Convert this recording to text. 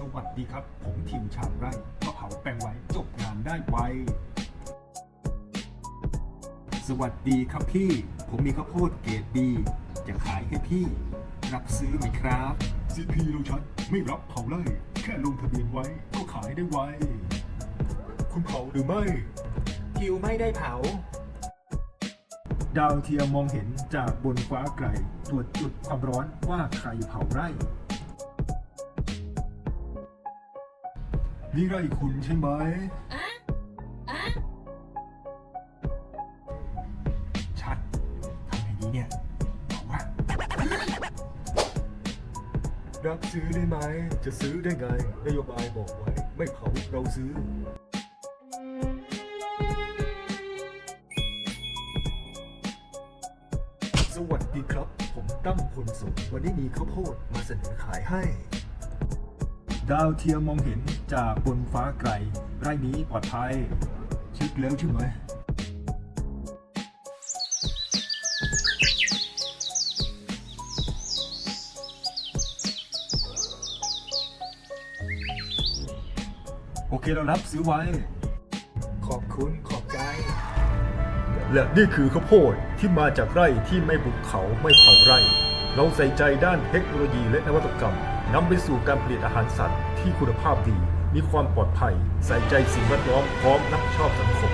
สวัสดีครับ ผมทีมชาวไร่ก็เผาแปลงไว้จบงานได้ไว สวัสดีครับพี่ ผมมีข้าวโพดเกรดดีจะขายให้พี่ รับซื้อไหมครับซีพีโลชันไม่รับเผาไร่แค่ลงทะเบียนไว้ก็ขายได้ไว คุณเผาหรือไม่ทิวไม่ได้เผา ดาวเทียมมองเห็นจากบนฟ้าไกลตรวจจุดความร้อนว่าใครเผาไร่ นี่ไร่คุณใช่ไหม ชัดทำอย่างนี้เนี่ยบอกว่ารับซื้อได้ไหม จะซื้อได้ไง นโยบายบอกไว้ ไม่เผาเราซื้อ สวัสดีครับ ผมตั้มพลสุขวันนี้มีข้าวโพดมาเสนอขายให้ ดาวเทียมมองเห็นจากบนฟ้าไกล ไร่นี้ปลอดภัยเช็คแล้วใช่ไหมโอเคเรารับซื้อไว้ ขอบคุณขอบใจ และนี่คือข้าวโพดที่มาจากไร่ที่ไม่บุกเขาไม่เผาไร่ เราใส่ใจด้านเทคโนโลยีและนวัตกรรม นำไปสู่การผลิตอาหารสัตว์ที่คุณภาพดี มีความปลอดภัย ใส่ใจสิ่งแวดล้อมพร้อมรับผิดชอบสังคม